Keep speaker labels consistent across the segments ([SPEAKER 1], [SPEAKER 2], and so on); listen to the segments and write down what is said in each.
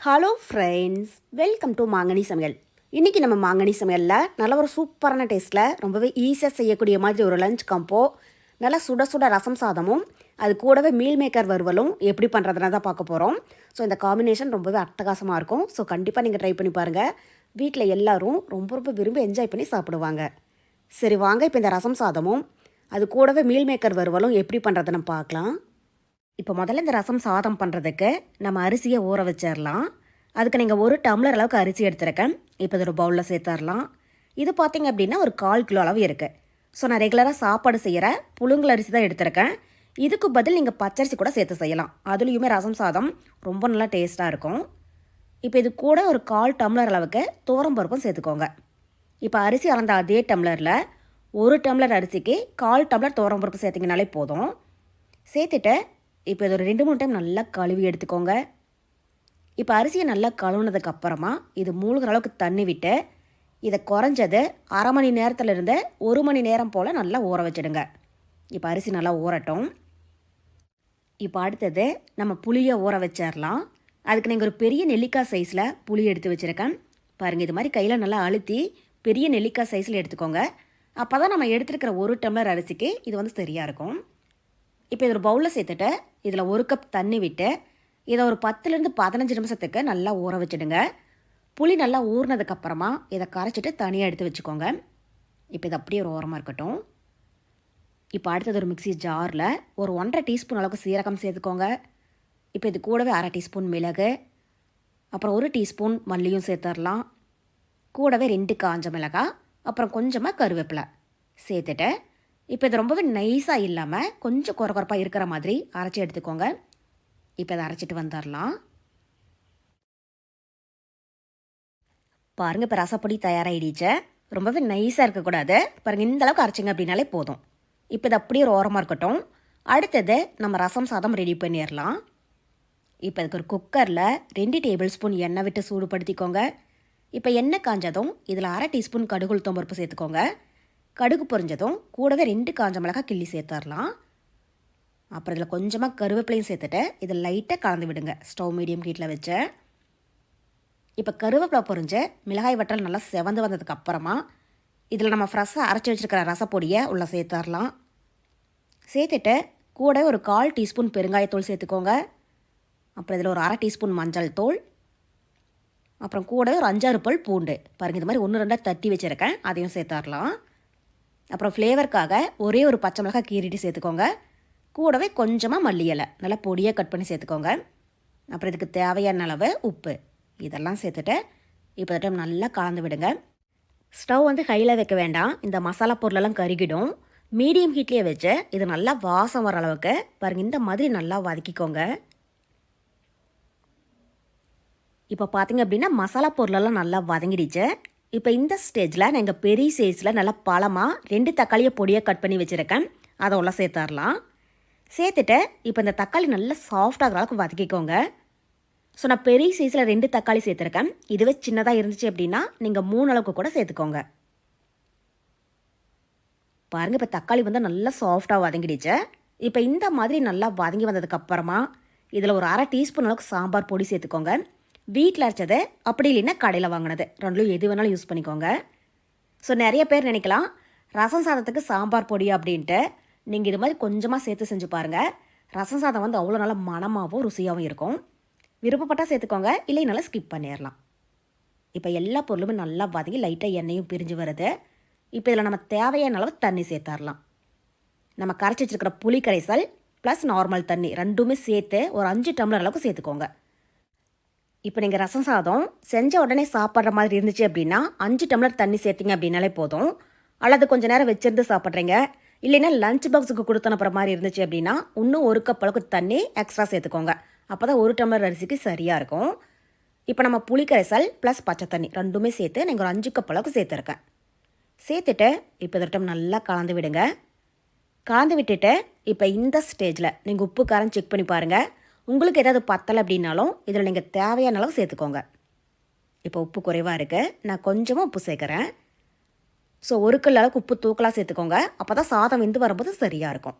[SPEAKER 1] Hello friends welcome to மாங்கனி சமையல் இன்றைக்கி நம்ம மாங்கனி சமையலில் நல்ல ஒரு சூப்பரான டேஸ்ட்டில் ரொம்பவே ஈஸியாக செய்யக்கூடிய மாதிரி ஒரு லஞ்ச் காம்போ நல்லா சுட சுட ரசம் சாதமும் அது கூடவே மீல் மேக்கர் வறுவலும் எப்படி பண்ணுறதுனா தான் பார்க்க போகிறோம் ஸோ இந்த காம்பினேஷன் ரொம்பவே அட்டகாசமாக இருக்கும். ஸோ கண்டிப்பாக நீங்கள் ட்ரை பண்ணி பாருங்கள் வீட்டில் எல்லாரும் ரொம்ப ரொம்ப விரும்பி என்ஜாய் பண்ணி சாப்பிடுவாங்க. சரி வாங்க இப்போ இந்த ரசம் சாதமும் அது கூடவே மீல் மேக்கர் வறுவலும் எப்படி பண்ணுறதுன்னு பார்க்கலாம். இப்போ முதல்ல இந்த ரசம் சாதம் பண்ணுறதுக்கு நம்ம அரிசியை ஊற வச்சிடலாம் அதுக்கு நீங்கள் ஒரு டம்ளர் அளவுக்கு அரிசி எடுத்துருக்கேன். இப்போ இது ஒரு பவுலில் சேர்த்துடலாம் இது பார்த்தீங்க அப்படின்னா ஒரு கால் கிலோ அளவு இருக்குது ஸோ நான் ரெகுலராக சாப்பாடு செய்கிற புழுங்கல் அரிசி தான் எடுத்திருக்கேன். இதுக்கு பதில் நீங்கள் பச்சரிசி கூட சேர்த்து செய்யலாம். அதுலேயுமே ரசம் சாதம் ரொம்ப நல்லா டேஸ்ட்டாக இருக்கும். இப்போ இது கூட ஒரு கால் டம்ளர் அளவுக்கு தோரம் பருப்பும் சேர்த்துக்கோங்க. இப்போ அரிசி அளந்த அதே டம்ளரில் ஒரு டம்ளர் அரிசிக்கு கால் டம்ளர் தோரம் பருப்பு சேர்த்திங்கனாலே போதும். சேர்த்துட்டு இப்போ இது ஒரு ரெண்டு மூணு டைம் நல்லா கழுவி எடுத்துக்கோங்க. இப்போ அரிசியை நல்லா கழுவுனதுக்கப்புறமா இது மூழ்கிற அளவுக்கு தண்ணி விட்டு இதை குறைஞ்சது அரை மணி நேரத்தில் இருந்து ஒரு மணி நேரம் போல் நல்லா ஊற வச்சிடுங்க. இப்போ அரிசி நல்லா ஊறட்டும். இப்போ அடுத்தது நம்ம புளியை ஊற வச்சிடலாம். அதுக்கு நீங்கள் ஒரு பெரிய நெல்லிக்காய் சைஸில் புளி எடுத்து வச்சுருக்கேன். பாருங்கள் இது மாதிரி கையில் நல்லா அழுத்தி பெரிய நெல்லிக்காய் சைஸில் எடுத்துக்கோங்க. அப்போ தான் நம்ம எடுத்துருக்கிற ஒரு டம்ளர் அரிசிக்கு இது வந்து சரியாக இருக்கும். இப்போ இது ஒரு பவுலில் சேர்த்துட்டு இதில் ஒரு கப் தண்ணி விட்டு இதை ஒரு பத்துலேருந்து பதினஞ்சு நிமிஷத்துக்கு நல்லா ஊற வச்சுடுங்க. புளி நல்லா ஊறினதுக்கப்புறமா இதை கரைச்சிட்டு தனியாக எடுத்து வச்சுக்கோங்க. இப்போ இது அப்படியே ஒரு ஓரமாக இருக்கட்டும். இப்போ அடுத்தது ஒரு மிக்ஸி ஜாரில் ஒரு ஒன்றரை டீஸ்பூன் அளவுக்கு சீரகம் சேர்த்துக்கோங்க. இப்போ இது கூடவே அரை டீஸ்பூன் மிளகு அப்புறம் ஒரு டீஸ்பூன் மல்லியும் சேர்த்துடலாம். கூடவே ரெண்டு காஞ்ச மிளகாய் அப்புறம் கொஞ்சமாக கருவேப்பிலை சேர்த்துட்டு இப்போ இது ரொம்பவே நைஸாக இல்லாமல் கொஞ்சம் குறகுறப்பாக இருக்கிற மாதிரி அரைச்சி எடுத்துக்கோங்க. இப்போ இதை அரைச்சிட்டு வந்துடலாம். பாருங்கள் இப்போ ரசப்பொடி தயாராகிடுச்சு ரொம்பவே நைஸாக இருக்கக்கூடாது பாருங்கள் இந்த அளவுக்கு அரைச்சிங்க அப்படின்னாலே போதும். இப்போ இது அப்படியே ஒரு ஓரமாக இருக்கட்டும். அடுத்தது நம்ம ரசம் சாதம் ரெடி பண்ணிடலாம். இப்போ இதுக்கு ஒரு குக்கரில் ரெண்டு டேபிள் ஸ்பூன் எண்ணெய் விட்டு சூடுபடுத்திக்கோங்க. இப்போ எண்ணெய் காஞ்சதும் இதில் அரை டீஸ்பூன் கடுகுள் தொம்பருப்பு சேர்த்துக்கோங்க. கடுகு பொரிஞ்சதும் கூடவே ரெண்டு காஞ்ச மிளகாய் கிள்ளி சேர்த்துடலாம். அப்புறம் இதில் கொஞ்சமாக கருவேப்பிலையும் சேர்த்துட்டு இதை லைட்டாக கலந்து விடுங்க. ஸ்டவ் மீடியம் ஹீட்டில் வச்சு. இப்போ கருவேப்பிலை பொரிஞ்சு மிளகாய் வட்டல் நல்லா செவந்து வந்ததுக்கு அப்புறமா இதில் நம்ம ஃப்ரெஷ்ஷாக அரைச்சி வச்சுருக்கிற ரசப்பொடியை உள்ளே சேர்த்துடலாம். சேர்த்துட்டு கூட ஒரு கால் டீஸ்பூன் பெருங்காயத்தூள் சேர்த்துக்கோங்க. அப்புறம் இதில் ஒரு அரை டீஸ்பூன் மஞ்சள் தூள். அப்புறம் கூட ஒரு அஞ்சாறு பல் பூண்டு. பாருங்கள் இது மாதிரி ஒன்று ரெண்டாக தட்டி வச்சுருக்கேன். அதையும் சேர்த்துடலாம். அப்புறம் ஃப்ளேவருக்காக ஒரே ஒரு பச்சை மிளகாய் கீறிட்டு சேர்த்துக்கோங்க. கூடவே கொஞ்சமாக மல்லி இலை நல்லா பொடியாக கட் பண்ணி சேர்த்துக்கோங்க. அப்புறம் இதுக்கு தேவையான அளவு உப்பு. இதெல்லாம் சேர்த்துட்டு இப்போ டைம் நல்லா கலந்து விடுங்க. ஸ்டவ் வந்து ஹையில் வைக்க வேண்டாம். இந்த மசாலா பொருளெல்லாம் கருகிடும். மீடியம் ஹீட்லேயே வச்சு இது நல்லா வாசம் வர அளவுக்கு பாருங்கள் இந்த மாதிரி நல்லா வதக்கிக்கோங்க. இப்போ பார்த்தீங்க அப்படின்னா மசாலா பொருளெல்லாம் நல்லா வதங்கிடுச்சு. இப்போ இந்த ஸ்டேஜில் நான் எங்கள் பெரிய சைஸில் நல்லா பழமாக ரெண்டு தக்காளியை பொடியாக கட் பண்ணி வச்சுருக்கேன். அதை உள்ள சேர்த்துடலாம் சேர்த்துட்டு இப்போ இந்த தக்காளி நல்லா சாஃப்டாகிற அளவுக்கு வதக்கிக்கோங்க. ஸோ நான் பெரிய சைஸில் ரெண்டு தக்காளி சேர்த்துருக்கேன். இதுவே சின்னதாக இருந்துச்சு அப்படின்னா நீங்கள் மூணு அளவுக்கு கூட சேர்த்துக்கோங்க. பாருங்கள் இப்போ தக்காளி வந்து நல்லா சாஃப்டாக வதங்கிடுச்சு. இப்போ இந்த மாதிரி நல்லா வதங்கி வந்ததுக்கப்புறமா இதில் ஒரு அரை டீஸ்பூன் அளவுக்கு சாம்பார் பொடி சேர்த்துக்கோங்க. வீட்டில் அரைச்சது அப்படி இல்லைன்னா கடையில் வாங்கினது. ரெண்டும் எது வேணாலும் யூஸ் பண்ணிக்கோங்க. ஸோ நிறைய பேர் நினைக்கலாம் ரசம் சாதத்துக்கு சாம்பார் பொடி அப்படின்ட்டு நீங்கள் இது மாதிரி கொஞ்சமாக சேர்த்து செஞ்சு பாருங்கள் ரசம் சாதம் வந்து அவ்வளோ நல்லா மனமாகவும் ருசியாகவும் இருக்கும். விருப்பப்பட்டால் சேர்த்துக்கோங்க இல்லைனாலும் ஸ்கிப் பண்ணிடலாம். இப்போ எல்லா பொருளுமே நல்லா வதங்கி லைட்டாக எண்ணெயும் பிரிஞ்சு வருது. இப்போ இதில் நம்ம தேவையான அளவு தண்ணி சேர்த்தாரலாம். நம்ம கரைச்சி வச்சுருக்கிற புளி கரைசல் ப்ளஸ் நார்மல் தண்ணி ரெண்டுமே சேர்த்து ஒரு அஞ்சு டம்ளர் அளவுக்கு சேர்த்துக்கோங்க. இப்போ நீங்கள் ரசம் சாதம் செஞ்ச உடனே சாப்பிட்ற மாதிரி இருந்துச்சு அப்படின்னா அஞ்சு டம்ளர் தண்ணி சேர்த்திங்க அப்படின்னாலே போதும். அல்லது கொஞ்சம் நேரம் வச்சிருந்து சாப்பிட்றீங்க. இல்லைன்னா லஞ்ச் பாக்ஸுக்கு கொடுத்து அனுப்புற மாதிரி இருந்துச்சு அப்படின்னா இன்னும் ஒரு கப் அளவுக்கு தண்ணி எக்ஸ்ட்ரா சேர்த்துக்கோங்க. அப்போ தான் ஒரு டம்ளர் அரிசிக்கு சரியாக இருக்கும். இப்போ நம்ம புளிக்கரைசல் ப்ளஸ் பச்சை தண்ணி ரெண்டுமே சேர்த்து நீங்கள் ஒரு அஞ்சு கப் அளவுக்கு சேர்த்துருக்கேன். சேர்த்துட்டு இப்போ இந்த டைம் நல்லா கலந்து விடுங்க. கலந்து விட்டுட்டு இப்போ இந்த ஸ்டேஜில் நீங்கள் உப்பு காரம் செக் பண்ணி பாருங்கள் உங்களுக்கு ஏதாவது பத்தலை அப்படின்னாலும் இதில் நீங்கள் தேவையான அளவு சேர்த்துக்கோங்க. இப்போ உப்பு குறைவாக இருக்குது நான் கொஞ்சமாக உப்பு சேர்க்குறேன். ஸோ ஒரு கல் அளவுக்கு உப்பு தூக்கலாக சேர்த்துக்கோங்க. அப்போ தான் சாதம் வெந்து வரும்போது சரியாக இருக்கும்.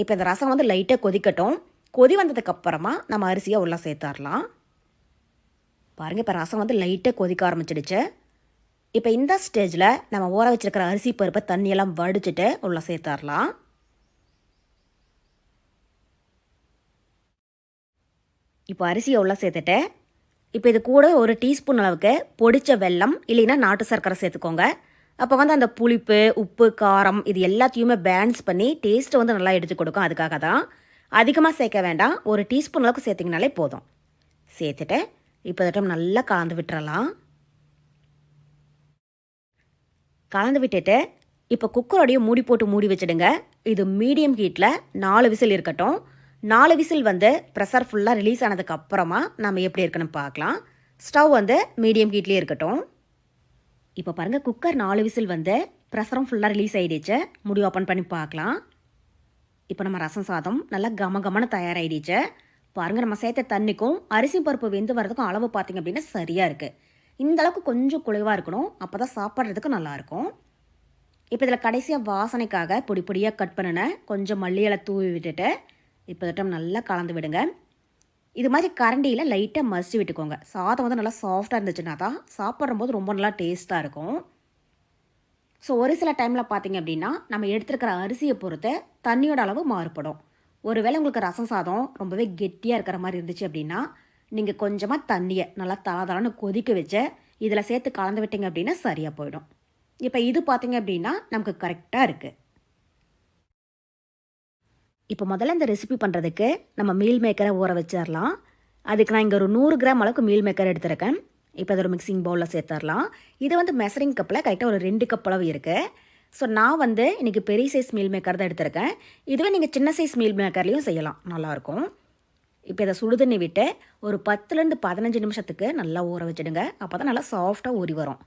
[SPEAKER 1] இப்போ இந்த ரசம் வந்து லைட்டாக கொதிக்கட்டும். கொதி வந்ததுக்கப்புறமா நம்ம அரிசியை உள்ளே சேர்த்துடலாம். பாருங்கள் இப்போ ரசம் வந்து லைட்டாக கொதிக்க ஆரம்பிச்சிடுச்சு. இப்போ இந்த ஸ்டேஜில் நம்ம ஊற வச்சுருக்கிற அரிசி பருப்பை தண்ணியெல்லாம் வடிச்சிட்டு உள்ளே சேர்த்துடலாம். இப்போ அரிசியை எவ்வளோ சேர்த்துட்டேன். இப்போ இது கூட ஒரு டீஸ்பூன் அளவுக்கு பொடித்த வெல்லம் இல்லைன்னா நாட்டு சர்க்கரை சேர்த்துக்கோங்க. அப்போ வந்து அந்த புளிப்பு உப்பு காரம் இது எல்லாத்தையுமே பேலன்ஸ் பண்ணி டேஸ்ட்டை வந்து நல்லா எடுத்து கொடுக்கும் அதுக்காக தான். அதிகமாக சேர்க்க வேண்டாம். ஒரு டீஸ்பூன் அளவுக்கு சேர்த்திங்கனாலே போதும். சேர்த்துட்டு இப்போ இதட்டம் நல்லா கலந்து விட்டுறலாம். கலந்து விட்டுட்டு இப்போ குக்கரோடைய மூடி போட்டு மூடி வச்சுடுங்க. இது மீடியம் ஹீட்டில் நாலு விசில் இருக்கட்டும். நாலு விசில் வந்து ப்ரெஷர் ஃபுல்லாக ரிலீஸ் ஆனதுக்கு அப்புறமா நம்ம எப்படி இருக்குன்னு பார்க்கலாம். ஸ்டவ் வந்து மீடியம் ஹீட்லேயே இருக்கட்டும். இப்போ பாருங்கள் குக்கர் நாலு விசில் வந்து ப்ரெஷரும் ஃபுல்லாக ரிலீஸ் ஆகிடுச்சு முடி ஓப்பன் பண்ணி பார்க்கலாம். இப்போ நம்ம ரசம் சாதம் நல்லா கம கமன்னு தயாராகிடுச்சு பாருங்கள் நம்ம சேர்த்த தண்ணிக்கும் அரிசி பருப்பு வெந்து வரதுக்கும் அளவு பார்த்தீங்க அப்படின்னா சரியாக இருக்குது இந்த அளவுக்கு கொஞ்சம் குறைவாக இருக்கணும். அப்போ தான் சாப்பிட்றதுக்கு நல்லாயிருக்கும் இப்போ இதில் கடைசியாக வாசனைக்காக பொடி பொடியாக கட் பண்ணினேன் கொஞ்சம் மல்லியலை தூவி விட்டுட்டு இப்போ இதட்டம் நல்லா கலந்து விடுங்க. இது மாதிரி கரண்டியில் லைட்டாக மசிச்சு விட்டுக்கோங்க. சாதம் வந்து நல்லா சாஃப்டாக இருந்துச்சுன்னா தான் சாப்பிட்றம்போது ரொம்ப நல்லா டேஸ்ட்டாக இருக்கும். ஸோ ஒரு சில டைமில் பார்த்தீங்க அப்படின்னா நம்ம எடுத்துருக்கிற அரிசியை பொறுத்து தண்ணியோட அளவு மாறுபடும். ஒருவேளை உங்களுக்கு ரசம் சாதம் ரொம்பவே கெட்டியாக இருக்கிற மாதிரி இருந்துச்சு அப்படின்னா நீங்கள் கொஞ்சமாக தண்ணியை நல்லா தளதளன்னு கொதிக்க வச்சு இதில் சேர்த்து கலந்து விட்டீங்க அப்படின்னா சரியாக போயிடும். இப்போ இது பார்த்தீங்க அப்படின்னா நமக்கு கரெக்டாக இருக்குது இப்போ முதல்ல இந்த ரெசிபி பண்ணுறதுக்கு நம்ம மீல் மேக்கரை ஊற வச்சிடலாம். அதுக்கு நான் இங்கே ஒரு நூறு கிராம் அளவுக்கு மீல் மேக்கர் எடுத்திருக்கேன். இப்போ அதை ஒரு மிக்சிங் பவுலில் சேர்த்துடலாம். இது வந்து மெசரிங் கப்பில் கரெக்டாக ஒரு ரெண்டு கப் அளவு இருக்குது ஸோ நான் வந்து இன்றைக்கி பெரிய சைஸ் மீல் மேக்கர் தான் எடுத்திருக்கேன். இதுவே நீங்கள் சின்ன சைஸ் மீல் மேக்கர்லேயும் செய்யலாம். நல்லாயிருக்கும். இப்போ இதை சுடுதண்ணி விட்டு ஒரு பத்துலேருந்து பதினஞ்சு நிமிஷத்துக்கு நல்லா ஊற வச்சுடுங்க. அப்போ தான் நல்லா சாஃப்டாக ஊறி வரும்.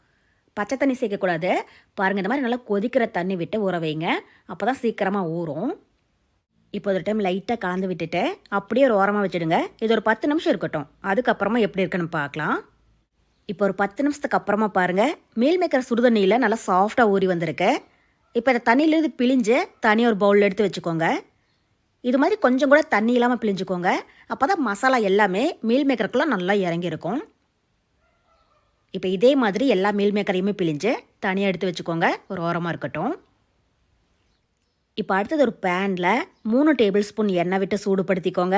[SPEAKER 1] பச்சை தண்ணி சேர்க்கக்கூடாது. பாருங்கள் இந்த மாதிரி நல்லா கொதிக்கிற தண்ணி விட்டு ஊற வைங்க. அப்போ தான் சீக்கிரமாக ஊறும். இப்போ ஒரு டைம் லைட்டாக கலந்து விட்டுட்டு அப்படியே ஒரு ஓரமாக வச்சுடுங்க. இது ஒரு பத்து நிமிஷம் இருக்கட்டும். அதுக்கப்புறமா எப்படி இருக்குன்னு பார்க்கலாம். இப்போ ஒரு பத்து நிமிஷத்துக்கு அப்புறமா பாருங்கள் மீல் மேக்கர் சுடுதண்ணியில் நல்லா சாஃப்டாக ஊறி வந்திருக்கு. இப்போ இந்த தண்ணியிலேருந்து பிழிஞ்சு தனியாக ஒரு பவுலில் எடுத்து வச்சுக்கோங்க. இது மாதிரி கொஞ்சம் கூட தண்ணி இல்லாமல் பிழிஞ்சுக்கோங்க. அப்போ தான் மசாலா எல்லாமே மீல் மேக்கருக்குள்ளே நல்லா இறங்கியிருக்கும். இப்போ இதே மாதிரி எல்லா மீல் மேக்கரையுமே பிழிஞ்சு தனியாக எடுத்து வச்சுக்கோங்க. ஒரு ஓரமாக இருக்கட்டும். இப்போ அடுத்தது ஒரு பேனில் மூணு டேபிள் ஸ்பூன் எண்ணெய் விட்டு சூடுபடுத்திக்கோங்க.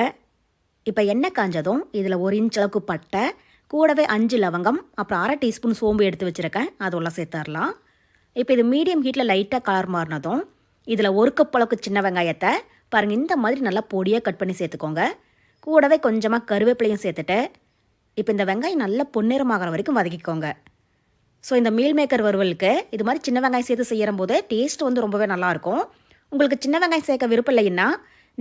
[SPEAKER 1] இப்போ எண்ணெய் காஞ்சதும் இதில் ஒரு இன்ச் அளவுக்கு பட்டை கூடவே அஞ்சு லவங்கம் அப்புறம் அரை டீஸ்பூன் சோம்பு எடுத்து வச்சுருக்கேன். அதெல்லாம் சேர்த்துடலாம் இப்போ இது மீடியம் ஹீட்டில் லைட்டாக கலர் மாறினதும் இதில் ஒரு கப் அளவுக்கு சின்ன வெங்காயத்தை பாருங்கள் இந்த மாதிரி நல்லா பொடியாக கட் பண்ணி சேர்த்துக்கோங்க. கூடவே கொஞ்சமாக கருவேப்பிலையும் சேர்த்துட்டு இப்போ இந்த வெங்காயம் நல்லா பொன்னிறமாகிற வரைக்கும் வதக்கிக்கோங்க. ஸோ இந்த மீல் மேக்கர் வறுவலுக்கு இது மாதிரி சின்ன வெங்காயம் சேர்த்து செய்கிற போது டேஸ்ட் வந்து ரொம்பவே நல்லாயிருக்கும் உங்களுக்கு சின்ன வெங்காயம் சேர்க்க விருப்பம் இல்லைன்னா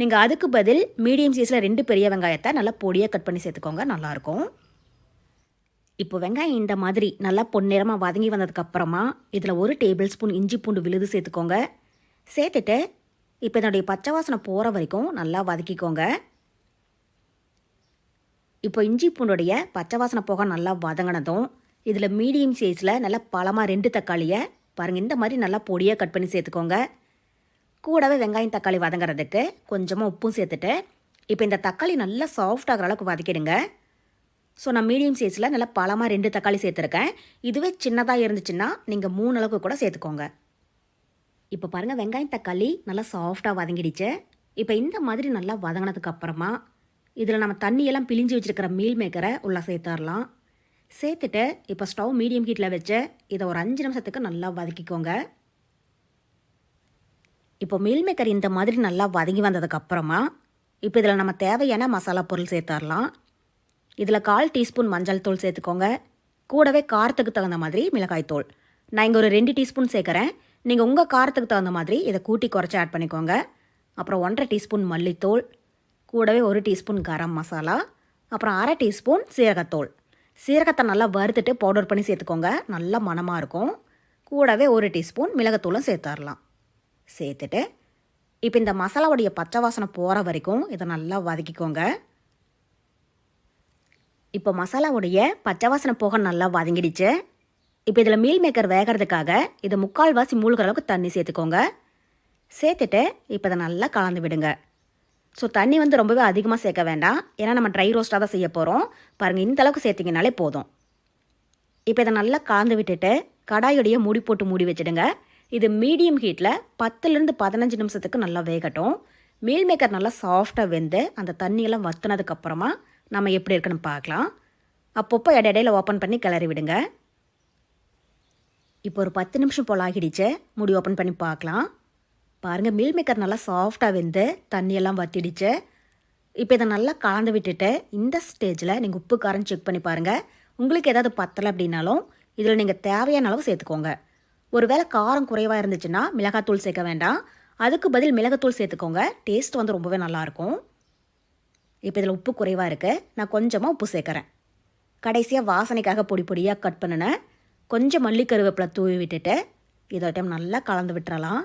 [SPEAKER 1] நீங்கள் அதுக்கு பதில் மீடியம் சைஸில் ரெண்டு பெரிய வெங்காயத்தை நல்லா பொடியாக கட் பண்ணி சேர்த்துக்கோங்க நல்லாயிருக்கும். இப்போ வெங்காயம் இந்த மாதிரி நல்லா பொன்னிறமாக வதங்கி வந்ததுக்கப்புறமா இதில் ஒரு டேபிள் ஸ்பூன் இஞ்சி பூண்டு விழுது சேர்த்துக்கோங்க. சேர்த்துட்டு இப்போ இதனுடைய பச்சை வாசனை போகிற வரைக்கும் நல்லா வதக்கிக்கோங்க. இப்போ இஞ்சி பூண்டுடைய பச்சை வாசனை போக நல்லா வதங்கினதும் இதில் மீடியம் சைஸில் நல்லா பழமாக ரெண்டு தக்காளியை பாருங்கள் இந்த மாதிரி நல்லா பொடியாக கட் பண்ணி சேர்த்துக்கோங்க. கூடவே வெங்காயம் தக்காளி வதங்குறதுக்கு கொஞ்சமாக உப்பும் சேர்த்துட்டு இப்போ இந்த தக்காளி நல்லா சாஃப்ட் ஆகிற அளவுக்கு வதக்கிடுங்க. ஸோ நான் மீடியம் சைஸில் நல்லா பழமாக ரெண்டு தக்காளி சேர்த்துருக்கேன். இதுவே சின்னதாக இருந்துச்சுன்னா நீங்கள் மூணு அளவுக்கு கூட சேர்த்துக்கோங்க. இப்போ பாருங்கள் வெங்காயம் தக்காளி நல்லா சாஃப்டாக வதங்கிடுச்சு. இப்போ இந்த மாதிரி நல்லா வதங்கினதுக்கு அப்புறமா இதில் நம்ம தண்ணியெல்லாம் பிழிஞ்சு வச்சுருக்கிற மீல் மேக்கரை உள்ளே சேர்த்துடலாம். சேர்த்துட்டு இப்போ ஸ்டவ் மீடியம் ஹீட்டில் வச்சு இதை ஒரு அஞ்சு நிமிஷத்துக்கு நல்லா வதக்கிக்கோங்க. இப்போ மீல் மேக்கர் இந்த மாதிரி நல்லா வதங்கி வந்ததுக்கப்புறமா இப்போ இதில் நம்ம தேவையான மசாலா பொருள் சேர்த்துடலாம் இதில் கால் டீஸ்பூன் மஞ்சள் தூள் சேர்த்துக்கோங்க. கூடவே காரத்துக்கு தகுந்த மாதிரி மிளகாய் தூள். நான் இங்கே ஒரு ரெண்டு டீஸ்பூன் சேர்க்குறேன். நீங்கள் உங்கள் காரத்துக்கு தகுந்த மாதிரி இதை கூட்டி குறைச்சி ஆட் பண்ணிக்கோங்க. அப்புறம் ஒன்றரை டீஸ்பூன் மல்லித்தூள். கூடவே ஒரு டீஸ்பூன் கரம் மசாலா. அப்புறம் அரை டீஸ்பூன் சீரகத்தூள். சீரகத்தை நல்லா வறுத்துட்டு பவுடர் பண்ணி சேர்த்துக்கோங்க. நல்லா மணமாக இருக்கும். கூடவே ஒரு டீஸ்பூன் மிளகத்தூளும் சேர்த்துடலாம் சேர்த்துட்டு இப்போ இந்த மசாலாவுடைய பச்சை வாசனை போகிற வரைக்கும் இதை நல்லா வதக்கிக்கோங்க. இப்போ மசாலாவுடைய பச்சை வாசனை போக நல்லா வதங்கிடுச்சு. இப்போ இதில் மீல் மேக்கர் வேகிறதுக்காக இதை முக்கால்வாசி மூழ்கிற அளவுக்கு தண்ணி சேர்த்துக்கோங்க. சேர்த்துட்டு இப்போ இதை நல்லா கலந்து விடுங்க. ஸோ தண்ணி வந்து ரொம்பவே அதிகமாக சேர்க்க வேண்டாம். ஏன்னா நம்ம ட்ரை ரோஸ்ட்டாக தான் செய்ய போகிறோம் பாருங்கள் இந்த அளவுக்கு சேர்த்திங்கனாலே போதும். இப்போ இதை நல்லா கலந்து விட்டுட்டு கடாயுடைய மூடி போட்டு மூடி வச்சிடுங்க. இது மீடியம் ஹீட்டில் பத்துலேருந்து பதினஞ்சு நிமிஷத்துக்கு நல்லா வேகட்டும். மீல் மேக்கர் நல்லா சாஃப்டாக வெந்து அந்த தண்ணியெல்லாம் வத்துனதுக்கப்புறமா நம்ம எப்படி இருக்குன்னு பார்க்கலாம். அப்பப்போ இடையில ஓப்பன் பண்ணி கிளறி விடுங்க. இப்போ ஒரு பத்து நிமிஷம் போல் ஆகிடுச்சு. முடி ஓப்பன் பண்ணி பார்க்கலாம். பாருங்கள் மீல் மேக்கர் நல்லா சாஃப்டாக வெந்து தண்ணியெல்லாம் வத்திடுச்சு. இப்போ இதை நல்லா கலந்து விட்டுட்டு இந்த ஸ்டேஜில் நீங்கள் உப்பு காரம் செக் பண்ணி பாருங்கள் உங்களுக்கு ஏதாவது பத்தலை அப்படின்னாலும் இதில் நீங்கள் தேவையான அளவு சேர்த்துக்கோங்க. ஒருவேளை காரம் குறைவாக இருந்துச்சுன்னா மிளகாத்தூள் சேர்க்க வேண்டாம். அதுக்கு பதில் மிளகாத்தூள் சேர்த்துக்கோங்க. டேஸ்ட் வந்து ரொம்பவே நல்லாயிருக்கும். இப்போ இதில் உப்பு குறைவாக இருக்குது நான் கொஞ்சமாக உப்பு சேர்க்குறேன். கடைசியாக வாசனைக்காக பொடி பொடியாக கட் பண்ணினேன் கொஞ்சம் மல்லி கருவேப்பிலை தூவி விட்டுட்டு இதை டைம் நல்லா கலந்து விட்டுறலாம்.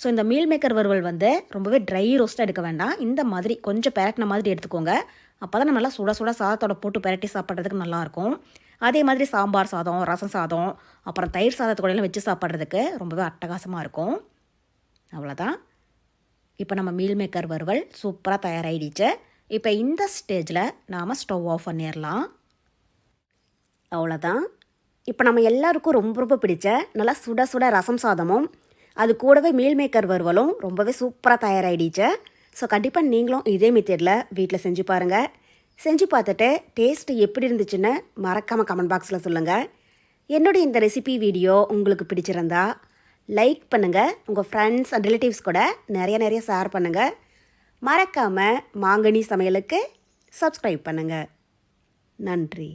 [SPEAKER 1] ஸோ இந்த மீல் மேக்கர் வறுவல் வந்து ரொம்பவே ட்ரை ரோஸ்ட்டாக எடுக்க வேண்டாம். இந்த மாதிரி கொஞ்சம் பெரட்டின மாதிரி எடுத்துக்கோங்க. அப்போ தான் நல்லா சுட சுட சாதத்தோட போட்டு பெரட்டி சாப்பிட்றதுக்கு நல்லாயிருக்கும். அதே மாதிரி சாம்பார் சாதம் ரசம் சாதம் அப்புறம் தயிர் சாதத்தோடையெல்லாம் வச்சு சாப்பிட்றதுக்கு ரொம்பவே அட்டகாசமாக இருக்கும். அவ்வளோதான் இப்போ நம்ம மீல் மேக்கர் வறுவல் சூப்பராக தயாராகிடுச்சு இப்போ இந்த ஸ்டேஜில் நாம் ஸ்டவ் ஆஃப் பண்ணிடலாம். அவ்வளோதான் இப்போ நம்ம எல்லாருக்கும் ரொம்ப ரொம்ப பிடிச்ச நல்லா சுட சுட ரசம் சாதமும் அது கூடவே மீல் மேக்கர் வறுவலும் ரொம்பவே சூப்பராக தயாராகிடுச்சு ஸோ கண்டிப்பாக நீங்களும் இதே மெத்தேடில் வீட்டில் செஞ்சு பாருங்கள் செஞ்சு பார்த்துட்டு டேஸ்ட் எப்படி இருந்துச்சுன்னு மறக்காமல் கமெண்ட் பாக்ஸில் சொல்லுங்கள் என்னுடைய இந்த ரெசிபி வீடியோ உங்களுக்கு பிடிச்சிருந்தா லைக் பண்ணுங்கள் உங்கள் ஃப்ரெண்ட்ஸ் அண்ட் ரிலேட்டிவ்ஸ் கூட நிறைய நிறைய ஷேர் பண்ணுங்கள் மறக்காமல் மாங்கனி சமையலுக்கு சப்ஸ்கிரைப் பண்ணுங்கள் நன்றி.